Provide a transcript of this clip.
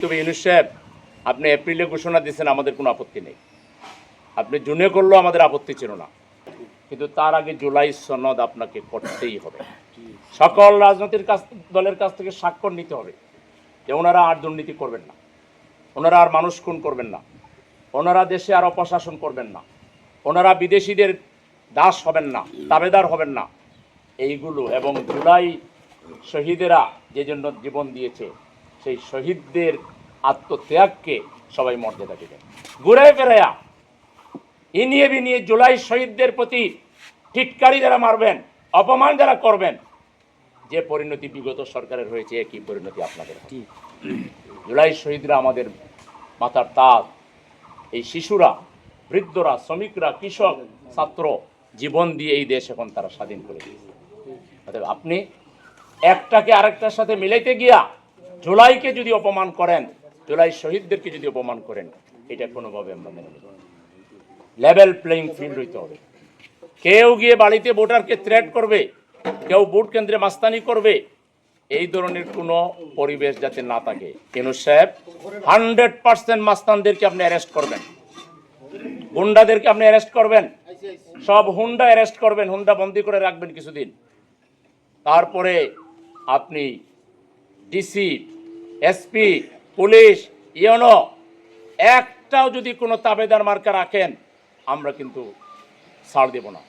তবে ইউনুস সাহেব, আপনি এপ্রিলে ঘোষণা দিয়েছেন, আমাদের কোনো আপত্তি নেই। আপনি জুনে করলেও আমাদের আপত্তি ছিল না। কিন্তু তার আগে জুলাই সনদ আপনাকে করতেই হবে। সকল রাজনৈতিক কাছ দলের কাছ থেকে স্বাক্ষর নিতে হবে। যে ওনারা আর দুর্নীতি করবেন না। ওনারা আর মানুষ খুন করবেন না। ওনারা দেশে আর অপশাসন করবেন না। ওনারা বিদেশিদের দাস হবেন না দাবেদার হবেন না। এইগুলো এবং জুলাই শহীদেরা যে জন্য জীবন দিয়েছে সেই শহীদদের আত্মত্যাগকে সবাই মর্যাদা দেবেন ঘুরে ফেরায়া ইনিয়ে বিনিয়ে জুলাই শহীদদের প্রতি টিটকারি যারা মারবেন অপমান যারা করবেন যে পরিণতি বিগত সরকারের হয়েছে একই পরিণতি আপনাদের। জুলাই শহীদরা আমাদের মাথার তাজ এই শিশুরা বৃদ্ধরা শ্রমিকরা কৃষক ছাত্র জীবন দিয়ে এই দেশ এখন তারা স্বাধীন করে দিয়েছে। অতএব আপনি একটাকে আরেকটার সাথে মিলাইতে গিয়া জুলাইকে যদি অপমান করেন, জুলাই শহীদদেরকে যদি অপমান করেন, এটা কোনোভাবে আমরা মেনে নেব লেভেল প্লেইং ফিল্ড হইতে হবে। কেউ গিয়ে বাড়িতে ভোটারকে থ্রেট করবে, কেউ ভোট কেন্দ্রে মাস্তানি করবে, এই ধরনের কোনো পরিবেশ যাতে না থাকে। কেনু সাহেব, হান্ড্রেড পার্সেন্ট মাস্তানদেরকে আপনি অ্যারেস্ট করবেন। গুন্ডাদেরকে আপনি অ্যারেস্ট করবেন। সব হুন্ডা অ্যারেস্ট করবেন, হুন্ডা বন্দি করে রাখবেন কিছুদিন। তারপরে আপনি ডিসি, এসপি, পুলিশ ইয়নো একটাও যদি কোনো তাবেদার মার্কা রাখেন, আমরা কিন্তু ছাড় দেব না।